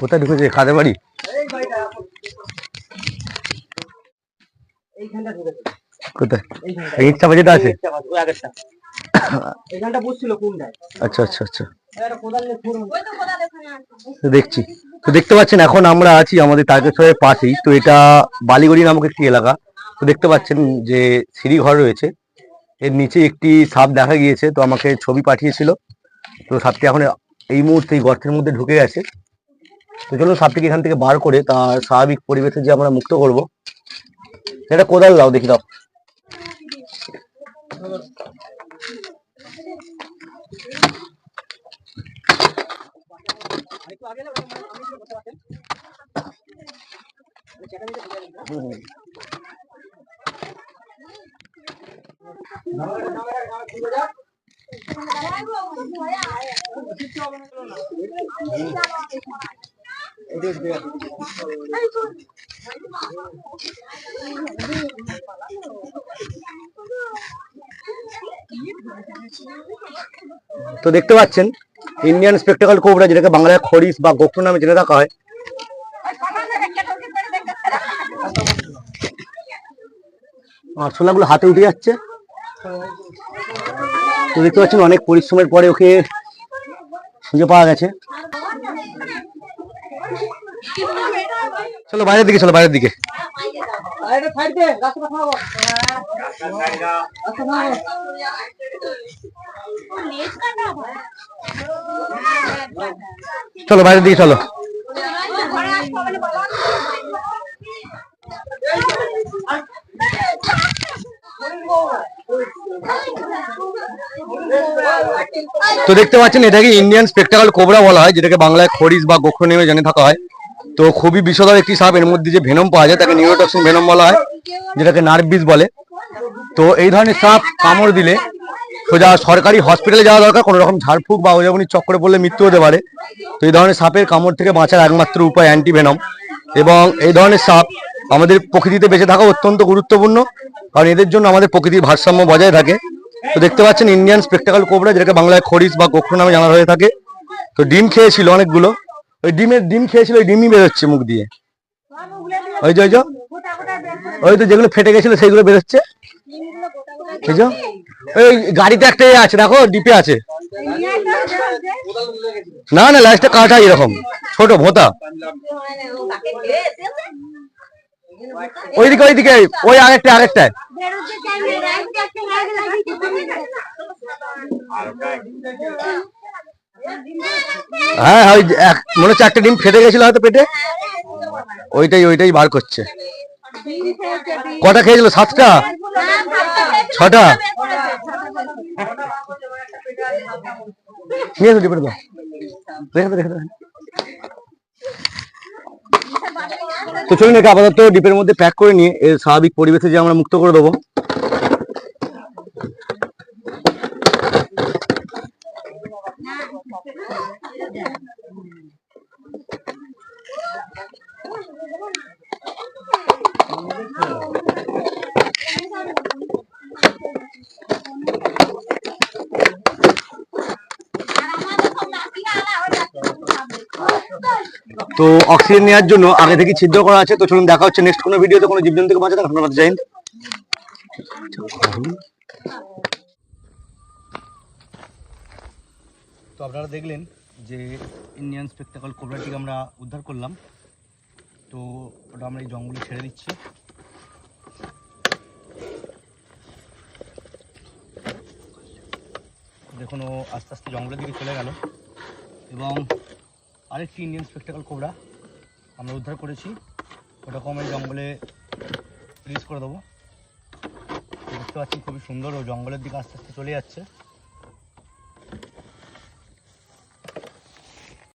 কোথায় ঢুকেছে? খাদের বাড়ি? কোথায়? চাপা আছে? আচ্ছা আচ্ছা আচ্ছা। দেখছি। তো দেখতে পাচ্ছেন এখন আমরা আছি আমাদের তারকেশ্বরের পাশেই। তো এটা বালিগড়ি নামক একটি এলাকা। তো দেখতে পাচ্ছেন যে সিঁড়ি ঘর রয়েছে। এর নিচে একটি সাপ দেখা গিয়েছে। তো আমাকে ছবি পাঠিয়েছিল। তো সাপটি এখন এই মুহূর্তে এই গর্তের মধ্যে ঢুকে গেছে। তো সাপটিকে এখান থেকে বার করে তার স্বাভাবিক পরিবেশে যে আমরা মুক্ত করব, এটা কোদাল দাও, দেখি দাও। আরেকটু তো দেখতে পাচ্ছেন ইন্ডিয়ান স্পেকটাকল কোবরা যেটাকে বাংলায় খরিস বা গোখর নামে জেনে রাখা হয়। আরশোলাগুলো হাতে উঠে যাচ্ছে। তো দেখতে পাচ্ছেন অনেক পরিশ্রমের পরে ওকে খুঁজে পাওয়া গেছে। চলো বাইরের দিকে, চলো বাইরের দিকে। চলো বাইরের দিকে, চলো তো দেখতে পাচ্ছেন এটাকে ইন্ডিয়ান স্পেকটাকল কোবরা বলা হয়, যেটাকে বাংলায় খরিস বা গোখর নেমে জেনে থাকা হয় তো খুবই বিষধর একটি সাপ, এর মধ্যে যে ভেনম পাওয়া যায়, তাকে নিউরোটক্সিন ভেনম বলা হয়, যেটাকে নার্ভ বিষ বলে। তো এই ধরনের সাপ কামড় দিলে সোজা সরকারি হসপিটালে যাওয়া দরকার, কোনো রকম ঝাড়ফুঁক বা ওজাগুনি চক্করে পড়লে মৃত্যু হতে পারে। তো এই ধরনের সাপের কামড় থেকে বাঁচার একমাত্র উপায় অ্যান্টি ভেনম এবং এই ধরনের সাপ আমাদের প্রকৃতিতে বেঁচে থাকা অত্যন্ত গুরুত্বপূর্ণ, কারণ এদের জন্য আমাদের প্রকৃতির ভারসাম্য বজায় থাকে। তো দেখতে পাচ্ছেন ইন্ডিয়ান স্পেকটাকল কোবরা যেটাকে বাংলায় খরিস বা গোখর নামে জানা হয়ে থাকে। তো ডিম খেয়েছিল অনেকগুলো ওই ডিমের, ডিম খেয়েছিল, ওই ডিমই বেরোচ্ছে মুখ দিয়ে। ওই যে, ওই তো যেগুলো ফেটে গেছিল সেইগুলো বেরোচ্ছে। ওই গাড়িতে একটা আছে, দেখো, ডিপে আছে। না না লাস্টে কাটা এরকম, ছোট ভোতা। ওইদিকে ওইদিকে, ওই আরেকটা আরেকটা। হ্যাঁ হ্যাঁ, ওই এক- মনে হচ্ছে একটা ডিম ফেটে গেছিল হয়তো পেটে। ওইটাই ওইটাই বার করছে। কটা খেয়েছিল? সাতটা? ছটা? নিয়ে এসো তো চলুন একে আপাতত ডিপের মধ্যে প্যাক করে নিয়ে এর স্বাভাবিক পরিবেশে যে আমরা মুক্ত করে দেবো। তো অক্সিজেন নেওয়ার জন্য আগে থেকে ছিদ্র করা আছে, তো চলুন দেখা হচ্ছে নেক্সট কোনো ভিডিওতে কোনো জীবজন্তুকে বাঁচাতে, আপনারা জয় হিন্দ। তো আপনারা দেখলেন যে ইন্ডিয়ান স্পেকটাকল কোবরাটিকে আমরা উদ্ধার করলাম। তো ওটা আমরা এই জঙ্গলে ছেড়ে দিচ্ছি। দেখুন, ও আস্তে আস্তে জঙ্গলের দিকে চলে গেল। এবং আরেকটি ইন্ডিয়ান স্পেকটাকল কোবরা আমরা উদ্ধার করেছি। ওটাকে আমরা জঙ্গলে রিলিজ করে দেবো। দেখতে পাচ্ছি খুবই সুন্দর, ও জঙ্গলের দিকে আস্তে আস্তে চলে যাচ্ছে।